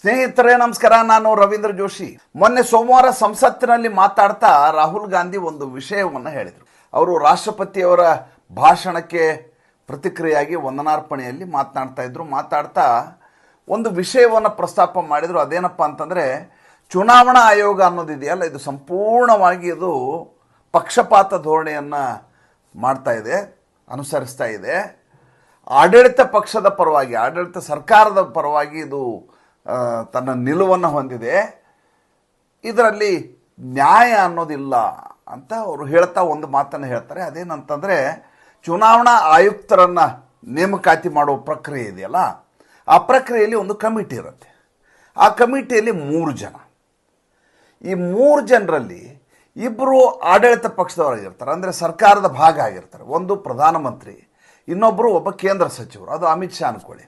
ಸ್ನೇಹಿತರೇ, ನಮಸ್ಕಾರ. ನಾನು ರವೀಂದ್ರ ಜೋಶಿ. ಮೊನ್ನೆ ಸೋಮವಾರ ಸಂಸತ್ತಿನಲ್ಲಿ ಮಾತಾಡ್ತಾ ರಾಹುಲ್ ಗಾಂಧಿ ಒಂದು ವಿಷಯವನ್ನು ಹೇಳಿದರು. ಅವರು ರಾಷ್ಟ್ರಪತಿಯವರ ಭಾಷಣಕ್ಕೆ ಪ್ರತಿಕ್ರಿಯೆಯಾಗಿ ವಂದನಾರ್ಪಣೆಯಲ್ಲಿ ಮಾತನಾಡ್ತಾ ಇದ್ರು. ಮಾತಾಡ್ತಾ ಒಂದು ವಿಷಯವನ್ನು ಪ್ರಸ್ತಾಪ ಮಾಡಿದರು. ಅದೇನಪ್ಪ ಅಂತಂದರೆ, ಚುನಾವಣಾ ಆಯೋಗ ಅನ್ನೋದಿದೆಯಲ್ಲ ಇದು ಸಂಪೂರ್ಣವಾಗಿ ಇದು ಪಕ್ಷಪಾತ ಧೋರಣೆಯನ್ನು ಮಾಡ್ತಾ ಇದೆ, ಅನುಸರಿಸ್ತಾ ಇದೆ. ಆಡಳಿತ ಪಕ್ಷದ ಪರವಾಗಿ, ಆಡಳಿತ ಸರ್ಕಾರದ ಪರವಾಗಿ ಇದು ತನ್ನ ನಿಲುವನ್ನು ಹೊಂದಿದೆ. ಇದರಲ್ಲಿ ನ್ಯಾಯ ಅನ್ನೋದಿಲ್ಲ ಅಂತ ಅವರು ಹೇಳ್ತಾ ಒಂದು ಮಾತನ್ನು ಹೇಳ್ತಾರೆ. ಅದೇನಂತಂದರೆ, ಚುನಾವಣಾ ಆಯುಕ್ತರನ್ನು ನೇಮಕಾತಿ ಮಾಡುವ ಪ್ರಕ್ರಿಯೆ ಇದೆಯಲ್ಲ, ಆ ಪ್ರಕ್ರಿಯೆಯಲ್ಲಿ ಒಂದು ಕಮಿಟಿ ಇರುತ್ತೆ. ಆ ಕಮಿಟಿಯಲ್ಲಿ ಮೂರು ಜನ. ಈ ಮೂರು ಜನರಲ್ಲಿ ಇಬ್ಬರು ಆಡಳಿತ ಪಕ್ಷದವರಾಗಿರ್ತಾರೆ, ಅಂದರೆ ಸರ್ಕಾರದ ಭಾಗ ಆಗಿರ್ತಾರೆ. ಒಂದು ಪ್ರಧಾನಮಂತ್ರಿ ಇನ್ನೊಬ್ಬರು ಒಬ್ಬ ಕೇಂದ್ರ ಸಚಿವರು, ಅದು ಅಮಿತ್ ಶಾ ಅನ್ಕೊಳ್ಳಿ.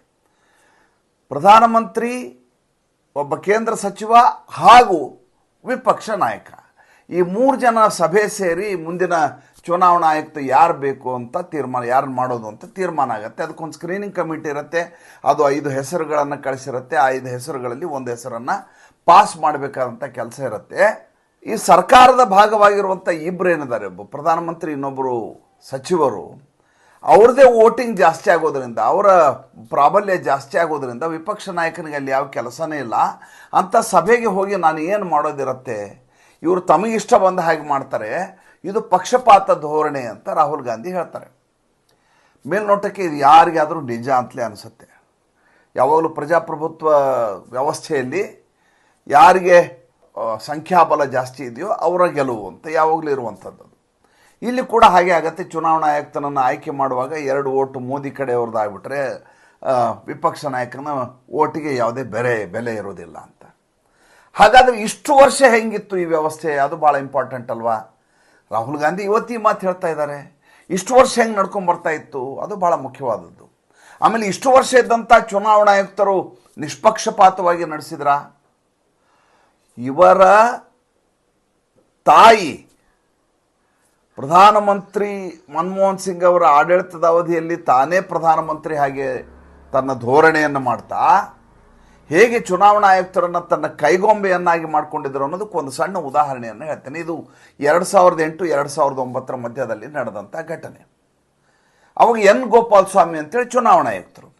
ಪ್ರಧಾನಮಂತ್ರಿ ಒಬ್ಬ ಕೇಂದ್ರ ಸಚಿವ ಹಾಗೂ ವಿಪಕ್ಷ ನಾಯಕ. ಈ ಮೂರು ಜನ ಸಭೆ ಸೇರಿ ಮುಂದಿನ ಚುನಾವಣಾ ಆಯುಕ್ತ ಯಾರು ಬೇಕು ಅಂತ ತೀರ್ಮಾನ, ಯಾರು ಮಾಡೋದು ಅಂತ ತೀರ್ಮಾನ ಆಗುತ್ತೆ. ಅದಕ್ಕೊಂದು ಸ್ಕ್ರೀನಿಂಗ್ ಕಮಿಟಿ ಇರುತ್ತೆ. ಅದು ಐದು ಹೆಸರುಗಳನ್ನು ಕಳಿಸಿರುತ್ತೆ. ಆ ಐದು ಹೆಸರುಗಳಲ್ಲಿ ಒಂದು ಹೆಸರನ್ನು ಪಾಸ್ ಮಾಡಬೇಕಾದಂಥ ಕೆಲಸ ಇರುತ್ತೆ. ಈ ಸರ್ಕಾರದ ಭಾಗವಾಗಿರುವಂಥ ಇಬ್ಬರು ಏನಿದ್ದಾರೆ ಒಬ್ಬ ಪ್ರಧಾನಮಂತ್ರಿ ಇನ್ನೊಬ್ಬರು ಸಚಿವರು. ಅವ್ರದ್ದೇ ವೋಟಿಂಗ್ ಜಾಸ್ತಿ ಆಗೋದ್ರಿಂದ, ಅವರ ಪ್ರಾಬಲ್ಯ ಜಾಸ್ತಿ ಆಗೋದ್ರಿಂದ ವಿಪಕ್ಷ ನಾಯಕನಿಗೆ ಅಲ್ಲಿ ಯಾವ ಕೆಲಸನೇ ಇಲ್ಲ. ಅಂಥ ಸಭೆಗೆ ಹೋಗಿ ನಾನು ಏನು ಮಾಡೋದಿರುತ್ತೆ? ಇವರು ತಮಗಿಷ್ಟ ಬಂದ ಹಾಗೆ ಮಾಡ್ತಾರೆ. ಇದು ಪಕ್ಷಪಾತ ಧೋರಣೆ ಅಂತ ರಾಹುಲ್ ಗಾಂಧಿ ಹೇಳ್ತಾರೆ. ಮೇಲ್ನೋಟಕ್ಕೆ ಇದು ಯಾರಿಗಾದರೂ ನಿಜ ಅಂತಲೇ ಅನಿಸುತ್ತೆ. ಯಾವಾಗಲೂ ಪ್ರಜಾಪ್ರಭುತ್ವ ವ್ಯವಸ್ಥೆಯಲ್ಲಿ ಯಾರಿಗೆ ಸಂಖ್ಯಾಬಲ ಜಾಸ್ತಿ ಇದೆಯೋ ಅವರ ಗೆಲುವು ಅಂತ ಯಾವಾಗಲೂ ಇರುವಂಥದ್ದು. ಇಲ್ಲಿ ಕೂಡ ಹಾಗೆ ಆಗತ್ತೆ. ಚುನಾವಣಾ ಆಯುಕ್ತನನ್ನು ಆಯ್ಕೆ ಮಾಡುವಾಗ ಎರಡು ಓಟು ಮೋದಿ ಕಡೆಯವ್ರದ್ದು ಆಗಿಬಿಟ್ರೆ ವಿಪಕ್ಷ ನಾಯಕನ ಓಟಿಗೆ ಯಾವುದೇ ಬೆರೆ, ಬೆಲೆ ಇರೋದಿಲ್ಲ ಅಂತ. ಹಾಗಾದರೆ ಇಷ್ಟು ವರ್ಷ ಹೆಂಗಿತ್ತು ಈ ವ್ಯವಸ್ಥೆ? ಅದು ಭಾಳ ಇಂಪಾರ್ಟೆಂಟ್ ಅಲ್ವಾ? ರಾಹುಲ್ ಗಾಂಧಿ ಇವತ್ತು ಮಾತು ಹೇಳ್ತಾ ಇದ್ದಾರೆ. ಇಷ್ಟು ವರ್ಷ ಹೆಂಗೆ ನಡ್ಕೊಂಡು ಬರ್ತಾ ಇತ್ತು? ಅದು ಭಾಳ ಮುಖ್ಯವಾದದ್ದು. ಆಮೇಲೆ ಇಷ್ಟು ವರ್ಷ ಇದ್ದಂಥ ಚುನಾವಣಾ ಆಯುಕ್ತರು ನಿಷ್ಪಕ್ಷಪಾತವಾಗಿ ನಡೆಸಿದ್ರ? ಇವರ ತಾಯಿ ಪ್ರಧಾನಮಂತ್ರಿ ಮನಮೋಹನ್ ಸಿಂಗ್ ಅವರ ಆಡಳಿತದ ಅವಧಿಯಲ್ಲಿ ತಾನೇ ಪ್ರಧಾನಮಂತ್ರಿ ಹಾಗೆ ತನ್ನ ಧೋರಣೆಯನ್ನು ಮಾಡ್ತಾ, ಹೇಗೆ ಚುನಾವಣಾ ಆಯುಕ್ತರನ್ನು ತನ್ನ ಕೈಗೊಂಬೆಯನ್ನಾಗಿ ಮಾಡಿಕೊಂಡಿದ್ರು ಅನ್ನೋದಕ್ಕೆ ಒಂದು ಸಣ್ಣ ಉದಾಹರಣೆಯನ್ನು ಹೇಳ್ತೇನೆ. ಇದು ಎರಡು ಸಾವಿರದ ಎಂಟು, ಎರಡು ಸಾವಿರದ ಒಂಬತ್ತರ ಮಧ್ಯದಲ್ಲಿ ನಡೆದಂಥ ಘಟನೆ. ಅವಾಗ ಎನ್ ಗೋಪಾಲ್ ಸ್ವಾಮಿ ಅಂತೇಳಿ ಚುನಾವಣಾ ಆಯುಕ್ತರು.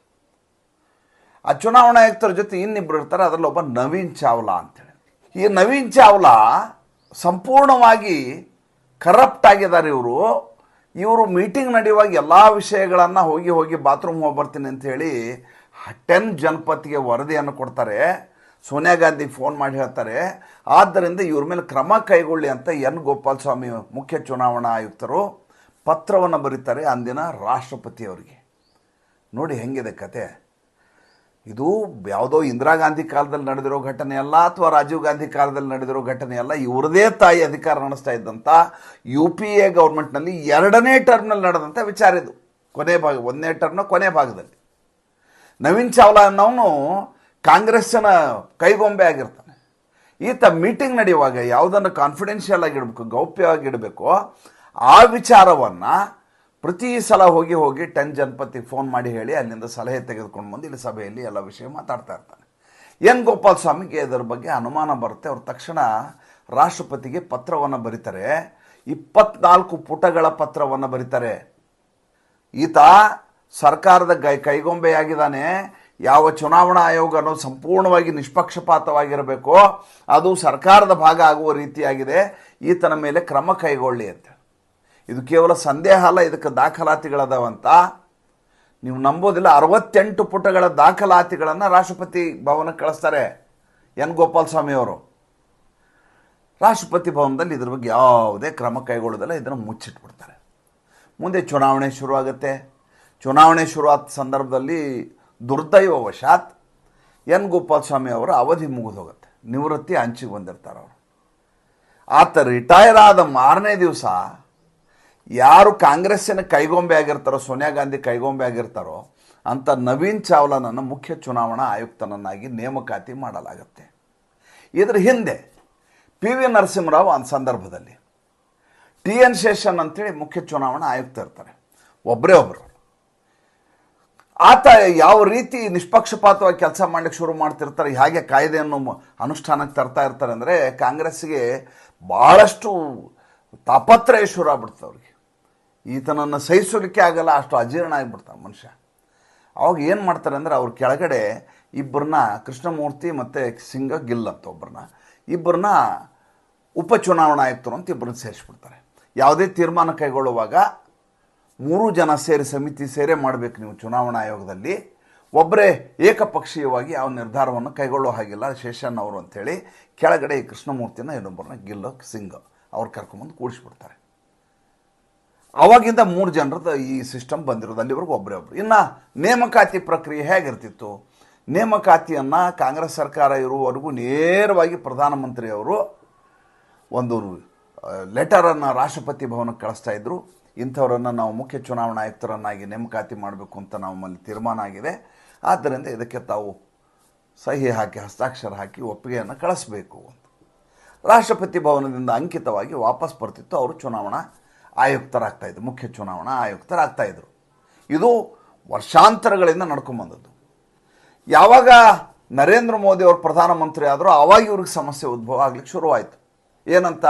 ಆ ಚುನಾವಣಾ ಆಯುಕ್ತರ ಜೊತೆ ಇನ್ನಿಬ್ರು ಇರ್ತಾರೆ ಅದರಲ್ಲಿ ಒಬ್ಬ ನವೀನ್ ಚಾವ್ಲಾ ಅಂತೇಳಿ. ಈ ನವೀನ್ ಚಾವ್ಲಾ ಸಂಪೂರ್ಣವಾಗಿ ಕರಪ್ಟ್ ಆಗಿದ್ದಾರೆ ಇವರು. ಇವರು ಮೀಟಿಂಗ್ ನಡೆಯುವಾಗ ಎಲ್ಲ ವಿಷಯಗಳನ್ನು ಹೋಗಿ ಹೋಗಿ ಬಾತ್ರೂಮ್ ಹೋಗಿ ಬರ್ತೀನಿ ಹೇಳಿ ಟೆನ್ ಜನಪತಿಗೆ ವರದಿಯನ್ನು ಕೊಡ್ತಾರೆ. ಸೋನಿಯಾ ಗಾಂಧಿ ಫೋನ್ ಮಾಡಿ ಹೇಳ್ತಾರೆ. ಆದ್ದರಿಂದ ಇವ್ರ ಮೇಲೆ ಕ್ರಮ ಕೈಗೊಳ್ಳಿ ಅಂತ ಎನ್ ಗೋಪಾಲ್ ಸ್ವಾಮಿ ಮುಖ್ಯ ಚುನಾವಣಾ ಆಯುಕ್ತರು ಪತ್ರವನ್ನು ಬರೀತಾರೆ ಅಂದಿನ ರಾಷ್ಟ್ರಪತಿಯವರಿಗೆ ನೋಡಿ ಹೆಂಗಿದೆ ಕತೆ. ಇದು ಯಾವುದೋ ಇಂದಿರಾ ಗಾಂಧಿ ಕಾಲದಲ್ಲಿ ನಡೆದಿರೋ ಘಟನೆ ಅಲ್ಲ ಅಥವಾ ರಾಜೀವ್ ಗಾಂಧಿ ಕಾಲದಲ್ಲಿ ನಡೆದಿರೋ ಘಟನೆ ಅಲ್ಲ, ಇವರದೇ ತಾಯಿ ಅಧಿಕಾರ ನಡೆಸ್ತಾ ಇದ್ದಂಥ ಯು ಪಿ ಎ ಗೌರ್ಮೆಂಟ್ನಲ್ಲಿ ಎರಡನೇ ಟರ್ಮ್ನಲ್ಲಿ ನಡೆದಂಥ ವಿಚಾರ ಇದು, ಕೊನೆ ಭಾಗ, ಒಂದನೇ ಟರ್ಮ್ನ ಕೊನೆ ಭಾಗದಲ್ಲಿ. ನವೀನ್ ಚಾವ್ಲಾ ಅನ್ನೋನು ಕಾಂಗ್ರೆಸ್ಸಿನ ಕೈಗೊಂಬೆ ಆಗಿರ್ತಾನೆ. ಈತ ಮೀಟಿಂಗ್ ನಡೆಯುವಾಗ ಯಾವುದನ್ನು ಕಾನ್ಫಿಡೆನ್ಷಿಯಲ್ ಆಗಿಡಬೇಕು ಗೌಪ್ಯವಾಗಿ ಇಡಬೇಕು ಆ ವಿಚಾರವನ್ನು ಪ್ರತಿ ಸಲ ಹೋಗಿ ಹೋಗಿ ಟೆನ್ ಜನಪತಿಗೆ ಫೋನ್ ಮಾಡಿ ಹೇಳಿ ಅಲ್ಲಿಂದ ಸಲಹೆ ತೆಗೆದುಕೊಂಡು ಬಂದು ಇಲ್ಲಿ ಸಭೆಯಲ್ಲಿ ಎಲ್ಲ ವಿಷಯ ಮಾತಾಡ್ತಾ ಇರ್ತಾನೆ. ಎನ್ ಗೋಪಾಲ್ ಸ್ವಾಮಿಗೆ ಇದರ ಬಗ್ಗೆ ಅನುಮಾನ ಬರುತ್ತೆ. ಅವ್ರು ತಕ್ಷಣ ರಾಷ್ಟ್ರಪತಿಗೆ ಪತ್ರವನ್ನು ಬರೀತಾರೆ. ಇಪ್ಪತ್ನಾಲ್ಕು ಪುಟಗಳ ಪತ್ರವನ್ನು ಬರೀತಾರೆ. ಈತ ಸರ್ಕಾರದ ಗೈ ಕೈಗೊಂಬೆಯಾಗಿದ್ದಾನೆ. ಯಾವ ಚುನಾವಣಾ ಆಯೋಗ ಅನ್ನೋದು ಸಂಪೂರ್ಣವಾಗಿ ನಿಷ್ಪಕ್ಷಪಾತವಾಗಿರಬೇಕು. ಅದು ಸರ್ಕಾರದ ಭಾಗ ಆಗುವ ರೀತಿಯಾಗಿದೆ. ಈತನ ಮೇಲೆ ಕ್ರಮ ಕೈಗೊಳ್ಳಿ ಅಂತ. ಇದು ಕೇವಲ ಸಂದೇಹ ಅಲ್ಲ, ಇದಕ್ಕೆ ದಾಖಲಾತಿಗಳದಾವಂತ. ನೀವು ನಂಬೋದಿಲ್ಲ, ಅರವತ್ತೆಂಟು ಪುಟಗಳ ದಾಖಲಾತಿಗಳನ್ನು ರಾಷ್ಟ್ರಪತಿ ಭವನಕ್ಕೆ ಕಳಿಸ್ತಾರೆ ಎನ್ ಗೋಪಾಲ್ ಸ್ವಾಮಿ ಅವರು. ರಾಷ್ಟ್ರಪತಿ ಭವನದಲ್ಲಿ ಇದ್ರ ಬಗ್ಗೆ ಯಾವುದೇ ಕ್ರಮ ಕೈಗೊಳ್ಳೋದಿಲ್ಲ, ಇದನ್ನು ಮುಚ್ಚಿಟ್ಬಿಡ್ತಾರೆ. ಮುಂದೆ ಚುನಾವಣೆ ಶುರುವಾಗುತ್ತೆ. ಚುನಾವಣೆ ಶುರುವಾದ ಸಂದರ್ಭದಲ್ಲಿ ದುರ್ದೈವವಶಾತ್ ಎನ್ ಗೋಪಾಲ್ ಸ್ವಾಮಿ ಅವರ ಅವಧಿ ಮುಗಿದು ಹೋಗುತ್ತೆ. ನಿವೃತ್ತಿ ಅಂಚಿಗೆ ಬಂದಿರ್ತಾರೆ ಅವರು. ಆತ ರಿಟೈರ್ ಆದ ಮಾರನೇ ದಿವಸ ಯಾರು ಕಾಂಗ್ರೆಸ್ಸಿನ ಕೈಗೊಂಬೆ ಆಗಿರ್ತಾರೋ, ಸೋನಿಯಾ ಗಾಂಧಿ ಕೈಗೊಂಬೆ ಆಗಿರ್ತಾರೋ, ಅಂತ ನವೀನ್ ಚಾವ್ಲಾನನ್ನು ಮುಖ್ಯ ಚುನಾವಣಾ ಆಯುಕ್ತನನ್ನಾಗಿ ನೇಮಕಾತಿ ಮಾಡಲಾಗುತ್ತೆ. ಇದರ ಹಿಂದೆ ಪಿ ವಿ ನರಸಿಂಹರಾವ್ ಆ ಸಂದರ್ಭದಲ್ಲಿ ಟಿ ಎನ್ ಶೇಷನ್ ಅಂತೇಳಿ ಮುಖ್ಯ ಚುನಾವಣಾ ಆಯುಕ್ತ ಇರ್ತಾರೆ. ಒಬ್ಬರೇ ಒಬ್ಬರು ಆತ ಯಾವ ರೀತಿ ನಿಷ್ಪಕ್ಷಪಾತವಾಗಿ ಕೆಲಸ ಮಾಡಲಿಕ್ಕೆ ಶುರು ಮಾಡ್ತಿರ್ತಾರೆ, ಹೇಗೆ ಕಾಯ್ದೆಯನ್ನು ಅನುಷ್ಠಾನಕ್ಕೆ ತರ್ತಾ ಇರ್ತಾರೆ ಅಂದರೆ ಕಾಂಗ್ರೆಸ್ಸಿಗೆ ಭಾಳಷ್ಟು ತಾಪತ್ರಯ ಶುರು ಆಗ್ಬಿಡ್ತದೆ ಅವ್ರಿಗೆ. ಈತನನ್ನು ಸಹಿಸೋದಕ್ಕೆ ಆಗಲ್ಲ, ಅಷ್ಟು ಅಜೀರ್ಣ ಆಗಿಬಿಡ್ತಾನೆ ಮನುಷ್ಯ. ಅವಾಗ ಏನು ಮಾಡ್ತಾರೆ ಅಂದರೆ ಅವ್ರ ಕೆಳಗಡೆ ಇಬ್ಬರನ್ನ ಕೃಷ್ಣಮೂರ್ತಿ ಮತ್ತು ಸಿಂಗ ಗಿಲ್ ಅಂತ ಒಬ್ಬರನ್ನ ಇಬ್ಬರನ್ನ ಉಪಚುನಾವಣಾ ಆಯುಕ್ತರು ಅಂತ ಇಬ್ಬರನ್ನ ಸೇರಿಸ್ಬಿಡ್ತಾರೆ. ಯಾವುದೇ ತೀರ್ಮಾನ ಕೈಗೊಳ್ಳುವಾಗ ಮೂರು ಜನ ಸೇರಿ ಸಮಿತಿ ಸೇರೇ ಮಾಡಬೇಕು ನೀವು ಚುನಾವಣಾ ಆಯೋಗದಲ್ಲಿ. ಒಬ್ಬರೇ ಏಕಪಕ್ಷೀಯವಾಗಿ ಆ ನಿರ್ಧಾರವನ್ನು ಕೈಗೊಳ್ಳೋ ಹಾಗಿಲ್ಲ ಶೇಷನ್ ಅವರು ಅಂತೇಳಿ ಕೆಳಗಡೆ ಈ ಕೃಷ್ಣಮೂರ್ತಿನ ಇನ್ನೊಬ್ಬರನ್ನ ಗಿಲ್ಲ ಸಿಂಗ್ ಅವ್ರು ಕರ್ಕೊಂಬಂದು ಕೂಡಿಸ್ಬಿಡ್ತಾರೆ. ಅವಾಗಿಂದ ಮೂರು ಜನರದ ಈ ಸಿಸ್ಟಮ್ ಬಂದಿರೋದು, ಅಲ್ಲಿವರೆಗೂ ಒಬ್ಬರೇ ಒಬ್ಬರು ಇನ್ನು ನೇಮಕಾತಿ ಪ್ರಕ್ರಿಯೆ ಹೇಗಿರ್ತಿತ್ತು? ನೇಮಕಾತಿಯನ್ನು ಕಾಂಗ್ರೆಸ್ ಸರ್ಕಾರ ಇರುವವರೆಗೂ ನೇರವಾಗಿ ಪ್ರಧಾನಮಂತ್ರಿಯವರು ಒಂದು ಲೆಟರನ್ನು ರಾಷ್ಟ್ರಪತಿ ಭವನಕ್ಕೆ ಕಳಿಸ್ತಾ ಇದ್ದರು ಇಂಥವರನ್ನು ನಾವು ಮುಖ್ಯ ಚುನಾವಣಾ ಆಯುಕ್ತರನ್ನಾಗಿ ನೇಮಕಾತಿ ಮಾಡಬೇಕು ಅಂತ ನಮ್ಮಲ್ಲಿ ತೀರ್ಮಾನ ಆಗಿದೆ. ಆದ್ದರಿಂದ ಇದಕ್ಕೆ ತಾವು ಸಹಿ ಹಾಕಿ, ಹಸ್ತಾಕ್ಷರ ಹಾಕಿ ಒಪ್ಪಿಗೆಯನ್ನು ಕಳಿಸ್ಬೇಕು ಅಂತ. ರಾಷ್ಟ್ರಪತಿ ಭವನದಿಂದ ಅಂಕಿತವಾಗಿ ವಾಪಸ್ ಬರ್ತಿತ್ತು. ಅವರು ಚುನಾವಣಾ ಆಯುಕ್ತರಾಗ್ತಾಯಿದ್ರು ಮುಖ್ಯ ಚುನಾವಣಾ ಆಯುಕ್ತರಾಗ್ತಾಯಿದ್ರು ಇದು ವರ್ಷಾಂತರಗಳಿಂದ ನಡ್ಕೊಂಬಂದದ್ದು. ಯಾವಾಗ ನರೇಂದ್ರ ಮೋದಿ ಅವರು ಪ್ರಧಾನಮಂತ್ರಿ ಆದರೂ ಆವಾಗ ಇವ್ರಿಗೆ ಸಮಸ್ಯೆ ಉದ್ಭವ ಆಗ್ಲಿಕ್ಕೆ ಶುರುವಾಯಿತು. ಏನಂತ?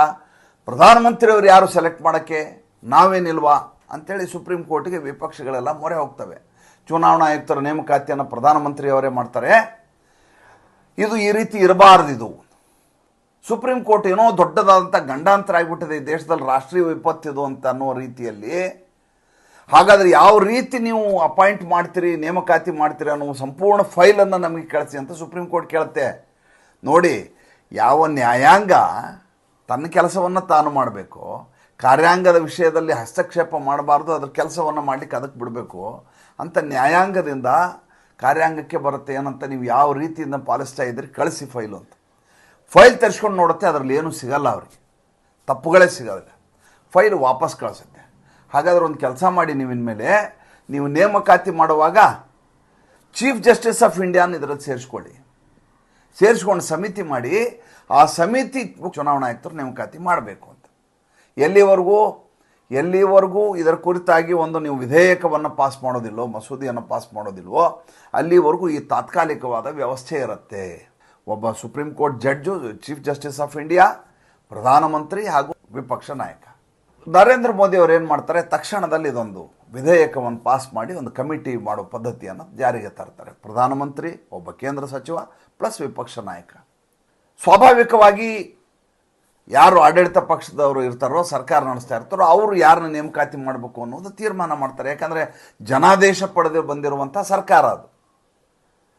ಪ್ರಧಾನಮಂತ್ರಿಯವರು ಯಾರು ಸೆಲೆಕ್ಟ್ ಮಾಡೋಕ್ಕೆ ನಾವೇನಿಲ್ವಾ ಅಂಥೇಳಿ ಸುಪ್ರೀಂ ಕೋರ್ಟ್ಗೆ ವಿಪಕ್ಷಗಳೆಲ್ಲ ಮೊರೆ ಹೋಗ್ತವೆ. ಚುನಾವಣಾ ಆಯುಕ್ತರ ನೇಮಕಾತಿಯನ್ನು ಪ್ರಧಾನಮಂತ್ರಿಯವರೇ ಮಾಡ್ತಾರೆ. ಇದು ಈ ರೀತಿ ಇರಬಾರ್ದಿದು. ಸುಪ್ರೀಂ ಕೋರ್ಟ್ ಏನೋ ದೊಡ್ಡದಾದಂಥ ಗಂಡಾಂತರ ಆಗಿಬಿಟ್ಟಿದೆ ಈ ದೇಶದಲ್ಲಿ ರಾಷ್ಟ್ರೀಯ ವಿಪತ್ತಿದು ಅಂತ ಅನ್ನೋ ರೀತಿಯಲ್ಲಿ. ಹಾಗಾದರೆ ಯಾವ ರೀತಿ ನೀವು ಅಪಾಯಿಂಟ್ ಮಾಡ್ತೀರಿ, ನೇಮಕಾತಿ ಮಾಡ್ತೀರಿ ಅನ್ನೋ ಸಂಪೂರ್ಣ ಫೈಲನ್ನು ನಮಗೆ ಕಳಿಸಿ ಅಂತ ಸುಪ್ರೀಂ ಕೋರ್ಟ್ ಕೇಳುತ್ತೆ. ನೋಡಿ, ಯಾವ ನ್ಯಾಯಾಂಗ ತನ್ನ ಕೆಲಸವನ್ನು ತಾನು ಮಾಡಬೇಕು, ಕಾರ್ಯಾಂಗದ ವಿಷಯದಲ್ಲಿ ಹಸ್ತಕ್ಷೇಪ ಮಾಡಬಾರ್ದು, ಅದ್ರ ಕೆಲಸವನ್ನು ಮಾಡಲಿಕ್ಕೆ ಅದಕ್ಕೆ ಬಿಡಬೇಕು, ಅಂತ ನ್ಯಾಯಾಂಗದಿಂದ ಕಾರ್ಯಾಂಗಕ್ಕೆ ಬರುತ್ತೆ ಏನಂತ ನೀವು ಯಾವ ರೀತಿಯಿಂದ ಪಾಲಿಸ್ತಾ ಇದ್ದೀರಿ ಕಳಿಸಿ ಫೈಲು ಅಂತ. ಫೈಲ್ ತರಿಸ್ಕೊಂಡು ನೋಡುತ್ತೆ, ಅದರಲ್ಲಿ ಏನೂ ಸಿಗಲ್ಲ ಅವ್ರಿಗೆ. ತಪ್ಪುಗಳೇ ಸಿಗೋದಿಲ್ಲ ಫೈಲ್ ವಾಪಸ್ ಕಳಿಸುತ್ತೆ. ಹಾಗಾದ್ರೆ ಒಂದು ಕೆಲಸ ಮಾಡಿ ನೀವು ಇನ್ಮೇಲೆ, ನೀವು ನೇಮಕಾತಿ ಮಾಡುವಾಗ ಚೀಫ್ ಜಸ್ಟಿಸ್ ಆಫ್ ಇಂಡಿಯಾನ ಇದರಲ್ಲಿ ಸೇರಿಸ್ಕೊಳ್ಳಿ. ಸೇರಿಸ್ಕೊಂಡು ಸಮಿತಿ ಮಾಡಿ, ಆ ಸಮಿತಿ ಚುನಾವಣಾ ಆಯುಕ್ತರು ನೇಮಕಾತಿ ಮಾಡಬೇಕು ಅಂತ. ಎಲ್ಲಿವರೆಗೂ ಎಲ್ಲಿವರೆಗೂ ಇದರ ಕುರಿತಾಗಿ ಒಂದು ನೀವು ವಿಧೇಯಕವನ್ನು ಪಾಸ್ ಮಾಡೋದಿಲ್ಲೋ ಮಸೂದಿಯನ್ನು ಪಾಸ್ ಮಾಡೋದಿಲ್ವೋ, ಅಲ್ಲಿವರೆಗೂ ಈ ತಾತ್ಕಾಲಿಕವಾದ ವ್ಯವಸ್ಥೆ ಇರುತ್ತೆ. ಒಬ್ಬ supreme court judge chief justice of India ಪ್ರಧಾನಮಂತ್ರಿ ಹಾಗೂ ವಿಪಕ್ಷ ನಾಯಕ. ನರೇಂದ್ರ ಮೋದಿ ಅವರು ಏನು ಮಾಡ್ತಾರೆ? ತಕ್ಷಣದಲ್ಲಿ ಇದೊಂದು ವಿಧೇಯಕವನ್ನು ಪಾಸ್ ಮಾಡಿ ಒಂದು ಕಮಿಟಿ ಮಾಡೋ ಪದ್ಧತಿಯನ್ನು ಜಾರಿಗೆ ತರ್ತಾರೆ. ಪ್ರಧಾನಮಂತ್ರಿ ಒಬ್ಬ ಕೇಂದ್ರ ಸಚಿವ ಪ್ಲಸ್ ವಿಪಕ್ಷ ನಾಯಕ. ಸ್ವಾಭಾವಿಕವಾಗಿ ಯಾರು ಆಡಳಿತ ಪಕ್ಷದವರು ಇರ್ತಾರೋ, ಸರ್ಕಾರ ನಡೆಸ್ತಾ ಇರ್ತಾರೋ, ಅವರು ಯಾರನ್ನ ನೇಮಕಾತಿ ಮಾಡಬೇಕು ಅನ್ನೋದು ತೀರ್ಮಾನ ಮಾಡ್ತಾರೆ. ಯಾಕಂದರೆ ಜನಾದೇಶ ಪಡೆದು ಬಂದಿರುವಂಥ ಸರ್ಕಾರ ಅದು.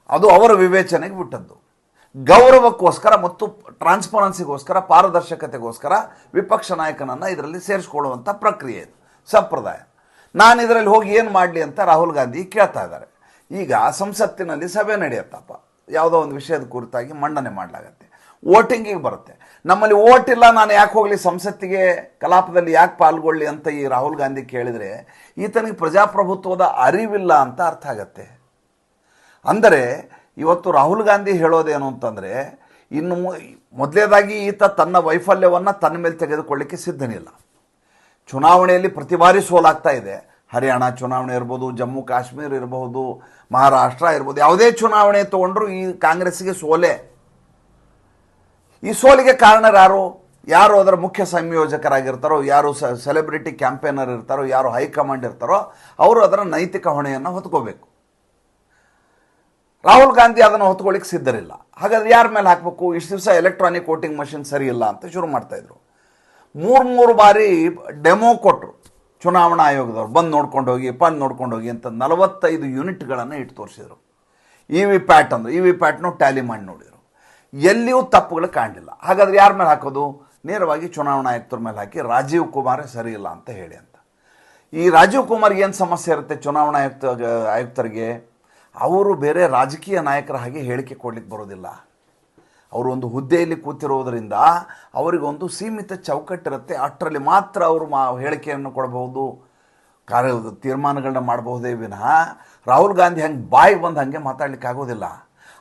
ಅದು ಅವರ ವಿವೇಚನೆಗೆ ಬಿಟ್ಟದ್ದು. ಗೌರವಕ್ಕೋಸ್ಕರ ಮತ್ತು ಟ್ರಾನ್ಸ್ಪರೆನ್ಸಿಗೋಸ್ಕರ ಪಾರದರ್ಶಕತೆಗೋಸ್ಕರ ವಿಪಕ್ಷ ನಾಯಕನನ್ನು ಇದರಲ್ಲಿ ಸೇರಿಸ್ಕೊಳ್ಳುವಂಥ ಪ್ರಕ್ರಿಯೆ ಇದು, ಸಂಪ್ರದಾಯ. ನಾನು ಇದರಲ್ಲಿ ಹೋಗಿ ಏನು ಮಾಡಲಿ ಅಂತ ರಾಹುಲ್ ಗಾಂಧಿ ಕೇಳ್ತಾ ಇದ್ದಾರೆ. ಈಗ ಸಂಸತ್ತಿನಲ್ಲಿ ಸಭೆ ನಡೆಯುತ್ತಪ್ಪ. ಯಾವುದೋ ಒಂದು ವಿಷಯದ ಕುರಿತಾಗಿ ಮಂಡನೆ ಮಾಡಲಾಗತ್ತೆ. ವೋಟಿಂಗಿಗೆ ಬರುತ್ತೆ. ನಮ್ಮಲ್ಲಿ ಓಟ್ ಇಲ್ಲ ನಾನು ಯಾಕೆ ಹೋಗಲಿ, ಸಂಸತ್ತಿಗೆ ಕಲಾಪದಲ್ಲಿ ಯಾಕೆ ಪಾಲ್ಗೊಳ್ಳಿ ಅಂತ ಈ ರಾಹುಲ್ ಗಾಂಧಿ ಕೇಳಿದರೆ, ಈತನಿಗೆ ಪ್ರಜಾಪ್ರಭುತ್ವದ ಅರಿವಿಲ್ಲ ಅಂತ ಅರ್ಥ ಆಗತ್ತೆ. ಅಂದರೆ ಇವತ್ತು ರಾಹುಲ್ ಗಾಂಧಿ ಹೇಳೋದೇನು ಅಂತಂದರೆ, ಇನ್ನು ಮೊದಲೇದಾಗಿ ಈತ ತನ್ನ ವೈಫಲ್ಯವನ್ನು ತನ್ನ ಮೇಲೆ ತೆಗೆದುಕೊಳ್ಳಿಕ್ಕೆ ಸಿದ್ಧನಿಲ್ಲ. ಚುನಾವಣೆಯಲ್ಲಿ ಪ್ರತಿ ಬಾರಿ ಸೋಲಾಗ್ತಾ ಇದೆ. ಹರಿಯಾಣ ಚುನಾವಣೆ ಇರ್ಬೋದು, ಜಮ್ಮು ಕಾಶ್ಮೀರ ಇರಬಹುದು ಮಹಾರಾಷ್ಟ್ರ ಇರ್ಬೋದು, ಯಾವುದೇ ಚುನಾವಣೆ ತೊಗೊಂಡ್ರು ಈ ಕಾಂಗ್ರೆಸ್ಗೆ ಸೋಲೆ. ಈ ಸೋಲಿಗೆ ಕಾರಣರು ಯಾರು? ಯಾರು ಅದರ ಮುಖ್ಯ ಸಂಯೋಜಕರಾಗಿರ್ತಾರೋ, ಯಾರು ಸೆಲೆಬ್ರಿಟಿ ಕ್ಯಾಂಪೇನರ್ ಇರ್ತಾರೋ, ಯಾರು ಹೈಕಮಾಂಡ್ ಇರ್ತಾರೋ, ಅವರು ಅದರ ನೈತಿಕ ಹೊಣೆಯನ್ನು ಹೊತ್ಕೋಬೇಕು. ರಾಹುಲ್ ಗಾಂಧಿ ಅದನ್ನು ಹೊತ್ಕೊಳ್ಳಿಕ್ಕೆ ಸಿದ್ಧರಿಲ್ಲ. ಹಾಗಾದ್ರೆ ಯಾರ ಮೇಲೆ ಹಾಕಬೇಕು? ಇಷ್ಟು ದಿವಸ ಎಲೆಕ್ಟ್ರಾನಿಕ್ ವೋಟಿಂಗ್ ಮಷಿನ್ ಸರಿ ಇಲ್ಲ ಅಂತ ಶುರು ಮಾಡ್ತಾಯಿದ್ರು ಮೂರು ಮೂರು ಬಾರಿ ಡೆಮೋ ಕೊಟ್ಟರು ಚುನಾವಣಾ ಆಯೋಗದವ್ರು ಬಂದು ನೋಡ್ಕೊಂಡು ಹೋಗಿ ಬಂದು ನೋಡ್ಕೊಂಡು ಹೋಗಿ ಅಂತ ನಲವತ್ತೈದು ಯೂನಿಟ್ಗಳನ್ನು ಇಟ್ಟು ತೋರಿಸಿದರು. ಇ ವಿ ಪ್ಯಾಟ್ ಅಂದ್ರೆ. ಇ ವಿ ಪ್ಯಾಟ್ನು ಟ್ಯಾಲಿ ಮಾಡಿ ನೋಡಿದರು. ಎಲ್ಲಿಯೂ ತಪ್ಪುಗಳು ಕಾಣಲಿಲ್ಲ. ಹಾಗಾದ್ರೆ ಯಾರ ಮೇಲೆ ಹಾಕೋದು? ನೇರವಾಗಿ ಚುನಾವಣಾ ಆಯುಕ್ತರ ಮೇಲೆ ಹಾಕಿ ರಾಜೀವ್ ಕುಮಾರೇ ಸರಿ ಇಲ್ಲ ಅಂತ ಹೇಳಿ ಅಂತ. ಈ ರಾಜೀವ್ ಕುಮಾರ್ಗೆ ಏನು ಸಮಸ್ಯೆ ಇರುತ್ತೆ? ಚುನಾವಣಾ ಆಯುಕ್ತ, ಆಯುಕ್ತರಿಗೆ? ಅವರು ಬೇರೆ ರಾಜಕೀಯ ನಾಯಕರ ಹಾಗೆ ಹೇಳಿಕೆ ಕೊಡಲಿಕ್ಕೆ ಬರೋದಿಲ್ಲ. ಅವರು ಒಂದು ಹುದ್ದೆಯಲ್ಲಿ ಕೂತಿರೋದರಿಂದ ಅವರಿಗೊಂದು ಸೀಮಿತ ಚೌಕಟ್ಟಿರುತ್ತೆ ಅಷ್ಟರಲ್ಲಿ ಮಾತ್ರ ಅವರು ಮಾ ಹೇಳಿಕೆಯನ್ನು ಕೊಡಬಹುದು, ಕಾರ್ಯ ತೀರ್ಮಾನಗಳನ್ನ ಮಾಡಬಹುದೇ ವಿನಃ ರಾಹುಲ್ ಗಾಂಧಿ ಹಂಗೆ ಬಾಯಿ ಬಂದು ಹಾಗೆ ಮಾತಾಡ್ಲಿಕ್ಕೆ ಆಗೋದಿಲ್ಲ.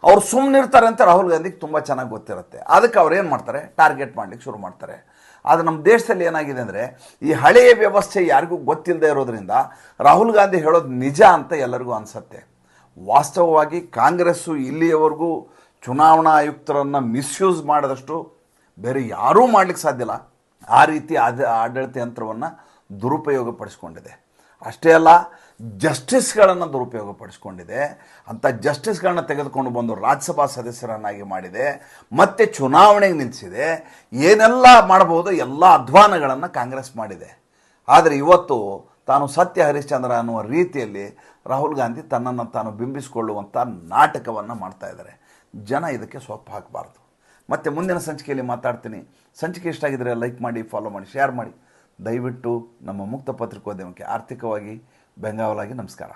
ಅವ್ರು ಸುಮ್ಮನಿರ್ತಾರೆ ಅಂತ ರಾಹುಲ್ ಗಾಂಧಿಗೆ ತುಂಬ ಚೆನ್ನಾಗಿ ಗೊತ್ತಿರುತ್ತೆ. ಅದಕ್ಕೆ ಅವ್ರು ಏನು ಮಾಡ್ತಾರೆ? ಟಾರ್ಗೆಟ್ ಮಾಡ್ಲಿಕ್ಕೆ ಶುರು ಮಾಡ್ತಾರೆ. ಆದರೆ ನಮ್ಮ ದೇಶದಲ್ಲಿ ಏನಾಗಿದೆ ಅಂದರೆ, ಈ ಹಳೆಯ ವ್ಯವಸ್ಥೆ ಯಾರಿಗೂ ಗೊತ್ತಿಲ್ಲದೆ ಇರೋದ್ರಿಂದ ರಾಹುಲ್ ಗಾಂಧಿ ಹೇಳೋದು ನಿಜ ಅಂತ ಎಲ್ಲರಿಗೂ ಅನಿಸುತ್ತೆ. ವಾಸ್ತವವಾಗಿ ಕಾಂಗ್ರೆಸ್ಸು ಇಲ್ಲಿಯವರೆಗೂ ಚುನಾವಣಾ ಆಯುಕ್ತರನ್ನು ಮಿಸ್ಯೂಸ್ ಮಾಡಿದಷ್ಟು ಬೇರೆ ಯಾರೂ ಮಾಡಲಿಕ್ಕೆ ಸಾಧ್ಯ ಇಲ್ಲ. ಆ ರೀತಿ ಆದ ಆಡಳಿತ ಯಂತ್ರವನ್ನು ದುರುಪಯೋಗಪಡಿಸ್ಕೊಂಡಿದೆ. ಅಷ್ಟೇ ಅಲ್ಲ, ಜಸ್ಟಿಸ್ಗಳನ್ನು ದುರುಪಯೋಗಪಡಿಸ್ಕೊಂಡಿದೆ. ಅಂಥ ಜಸ್ಟಿಸ್ಗಳನ್ನ ತೆಗೆದುಕೊಂಡು ಬಂದು ರಾಜ್ಯಸಭಾ ಸದಸ್ಯರನ್ನಾಗಿ ಮಾಡಿದೆ. ಮತ್ತೆ ಚುನಾವಣೆಗೆ ನಿಲ್ಲಿಸಿದೆ ಏನೆಲ್ಲ ಮಾಡಬಹುದು ಎಲ್ಲ ಅಧ್ವಾನಗಳನ್ನು ಕಾಂಗ್ರೆಸ್ ಮಾಡಿದೆ. ಆದರೆ ಇವತ್ತು ತಾನು ಸತ್ಯ ಹರಿಶ್ಚಂದ್ರ ಅನ್ನುವ ರೀತಿಯಲ್ಲಿ ರಾಹುಲ್ ಗಾಂಧಿ ತನ್ನನ್ನು ತಾನು ಬಿಂಬಿಸಿಕೊಳ್ಳುವಂಥ ನಾಟಕವನ್ನು ಮಾಡ್ತಾ ಇದ್ದಾರೆ. ಜನ ಇದಕ್ಕೆ ಸೊಪ್ಪು ಹಾಕಬಾರ್ದು. ಮತ್ತು ಮುಂದಿನ ಸಂಚಿಕೆಯಲ್ಲಿ ಮಾತಾಡ್ತೀನಿ. ಸಂಚಿಕೆ ಇಷ್ಟ ಆಗಿದ್ರೆ ಲೈಕ್ ಮಾಡಿ ಫಾಲೋ ಮಾಡಿ ಶೇರ್ ಮಾಡಿ. ದಯವಿಟ್ಟು ನಮ್ಮ ಮುಕ್ತ ಪತ್ರಿಕೋದ್ಯಮಕ್ಕೆ ಆರ್ಥಿಕವಾಗಿ, ಬೆಂಗಾವಲಾಗಿ ನಮಸ್ಕಾರ.